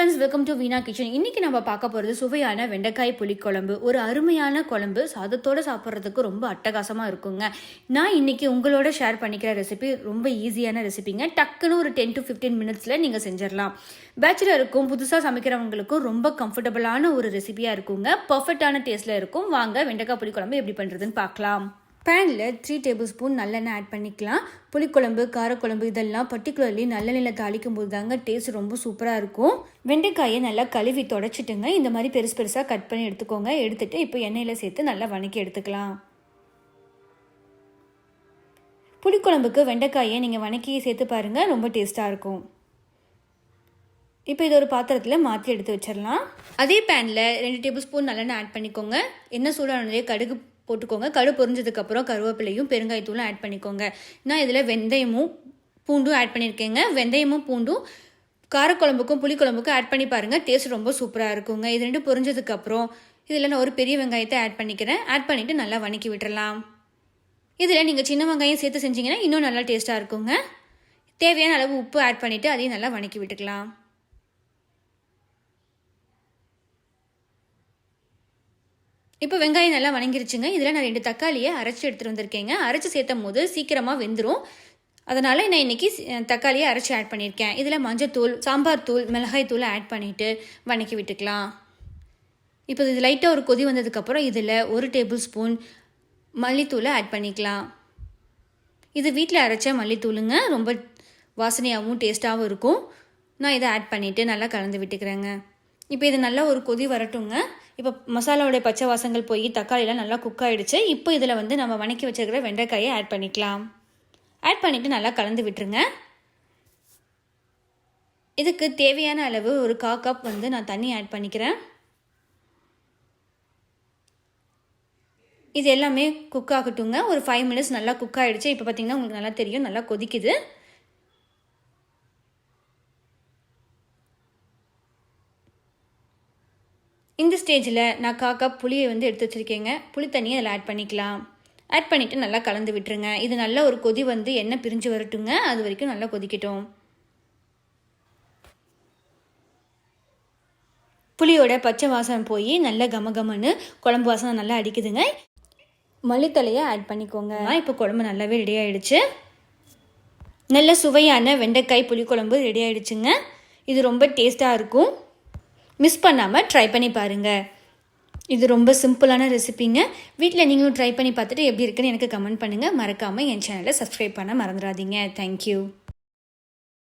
Friends welcome to Veena kitchen இன்னைக்கு நம்ம பார்க்க போகிறது சுவையான வெண்டைக்காய் புளிக்குழம்பு. ஒரு அருமையான குழம்பு சாதத்தோடு சாப்பிட்றதுக்கு ரொம்ப அட்டகாசமாக இருக்குங்க. நான் இன்னைக்கு உங்களோட ஷேர் பண்ணிக்கிற ரெசிபி ரொம்ப ஈஸியான ரெசிபிங்க டக்குன்னு ஒரு டென் டு ஃபிஃப்டீன் மினிட்ஸில் நீங்கள் செஞ்சிடலாம். பேச்சுலருக்கும் புதுசாக சமைக்கிறவங்களுக்கும் ரொம்ப கம்ஃபர்டபுளான ஒரு ரெசிபியாக இருக்குங்க. பர்ஃபெக்டான டேஸ்ட்டில் இருக்கும். வாங்க வெண்டைக்காய் புளிக்குழம்பு எப்படி பண்ணுறதுன்னு பார்க்கலாம். பேனில் த்ரீ டேபிள் ஸ்பூன் நல்லெண்ணெய் ஆட் பண்ணிக்கலாம். புளிக்குழம்பு காரக்குழம்பு இதெல்லாம் பர்டிகுலர்லி நல்லெண்ணெயில் தாளிக்கும் போது தாங்க டேஸ்ட் ரொம்ப சூப்பராக இருக்கும். வெண்டைக்காயை நல்லா கழுவி தொடச்சிட்டுங்க. இந்த மாதிரி பெருசு பெருசாக கட் பண்ணி எடுத்துக்கோங்க. எடுத்துகிட்டு இப்போ எண்ணெயில் சேர்த்து நல்லா வணக்கி எடுத்துக்கலாம். புளிக்குழம்புக்கு வெண்டைக்காயை நீங்கள் வணக்கி சேர்த்து பாருங்கள் ரொம்ப டேஸ்ட்டாக இருக்கும். இப்போ இது ஒரு பாத்திரத்தில் மாற்றி எடுத்து வச்சிடலாம். அதே பேனில் ரெண்டு டேபிள் ஸ்பூன் நல்லெண்ணெய் ஆட் பண்ணிக்கோங்க. எண்ணெய் சூடானதே கடுகு போட்டுக்கோங்க. கடு பொரிஞ்சதுக்கப்புறம் கருவேப்பிலையும் பெருங்காயத்தூளும் ஆட் பண்ணிக்கோங்க. நான் இதில் வெந்தயமும் பூண்டும் ஆட் பண்ணியிருக்கேங்க வெந்தயமும் பூண்டும் காரக்குழம்புக்கும் புளிக்குழம்புக்கும் ஆட் பண்ணி பாருங்கள் டேஸ்ட் ரொம்ப சூப்பராக இருக்குங்க. இது ரெண்டு பொரிஞ்சதுக்கப்புறம் இதில் நான் ஒரு பெரிய வெங்காயத்தை ஆட் பண்ணிக்கிறேன். ஆட் பண்ணிவிட்டு நல்லா வணக்கி விட்டுறலாம். இதில் நீங்கள் சின்ன வெங்காயம் சேர்த்து செஞ்சிங்கன்னா இன்னும் நல்லா டேஸ்ட்டாக இருக்குங்க. தேவையான அளவு உப்பு ஆட் பண்ணிவிட்டு அதையும் நல்லா வணக்கி விட்டுக்கலாம். இப்போ வெங்காயம் நல்லா வணங்கிருச்சுங்க. இதில் நான் ரெண்டு தக்காளியை அரைச்சி எடுத்துகிட்டு வந்திருக்கேங்க. அரைச்சி சேர்த்தும் போது சீக்கிரமாக வெந்துடும் அதனால் நான் இன்றைக்கி தக்காளியை அரைச்சி ஆட் பண்ணியிருக்கேன் இதில் மஞ்சத்தூள் சாம்பார் தூள் மிளகாய் தூள் ஆட் பண்ணிவிட்டு வணக்கி விட்டுக்கலாம். இப்போ இது லைட்டாக ஒரு கொதி வந்ததுக்கப்புறம் இதில் ஒரு டேபிள் ஸ்பூன் மல்லித்தூளை ஆட் பண்ணிக்கலாம். இது வீட்டில் அரைச்ச மல்லித்தூளுங்க. ரொம்ப வாசனையாகவும் டேஸ்ட்டாகவும் இருக்கும். நான் இதை ஆட் பண்ணிவிட்டு நல்லா கலந்து விட்டுக்கிறேங்க. இப்போ இது நல்லா ஒரு கொதி வரட்டுங்க. இப்போ மசாலாவுடைய பச்சை வாசங்கள் போய் தக்காளிலாம் நல்லா குக் ஆகிடுச்சு இப்போ இதில் வந்து நம்ம வணக்கி வச்சுருக்கிற வெண்டைக்காயை ஆட் பண்ணிக்கலாம். ஆட் பண்ணிவிட்டு நல்லா கலந்து விட்டுருங்க. இதுக்கு தேவையான அளவு ஒரு கா கப் வந்து நான் தண்ணி ஆட் பண்ணிக்கிறேன். இது எல்லாமே குக் ஆகட்டுங்க. ஒரு ஃபைவ் மினிட்ஸ் நல்லா குக் ஆகிடுச்சு இப்போ பார்த்தீங்கன்னா உங்களுக்கு நல்லா தெரியும். நல்லா கொதிக்குது. இந்த ஸ்டேஜில் நான் காக்கா புளியை வந்து எடுத்து வச்சுருக்கேங்க. புளி தண்ணியை அதில் ஆட் பண்ணிக்கலாம். ஆட் பண்ணிவிட்டு நல்லா கலந்து விட்டுருங்க. இது நல்லா ஒரு கொதி வந்து எண்ணெய் பிரிஞ்சு வரட்டுங்க. அது வரைக்கும் நல்லா கொதிக்கட்டும். புளியோட பச்சை வாசம் போய் நல்ல கம கமன்னு குழம்பு வாசனை நல்லா அடிக்குதுங்க. மல்லித்தலையை ஆட் பண்ணிக்கோங்க. இப்போ குழம்பு நல்லாவே ரெடி ஆகிடுச்சு நல்ல சுவையான வெண்டைக்காய் புளிக்குழம்பு ரெடி ஆகிடுச்சுங்க இது ரொம்ப டேஸ்ட்டாக இருக்கும். மிஸ் பண்ணாமல் ட்ரை பண்ணி பாருங்கள் இது ரொம்ப சிம்பிளான ரெசிபிங்க வீட்டில் நீங்களும் ட்ரை பண்ணி பார்த்துட்டு எப்படி இருக்குன்னு எனக்கு கமெண்ட் பண்ணுங்கள் மறக்காமல் என் சேனலை சப்ஸ்கிரைப் பண்ண மறந்துடாதீங்க. தேங்க்யூ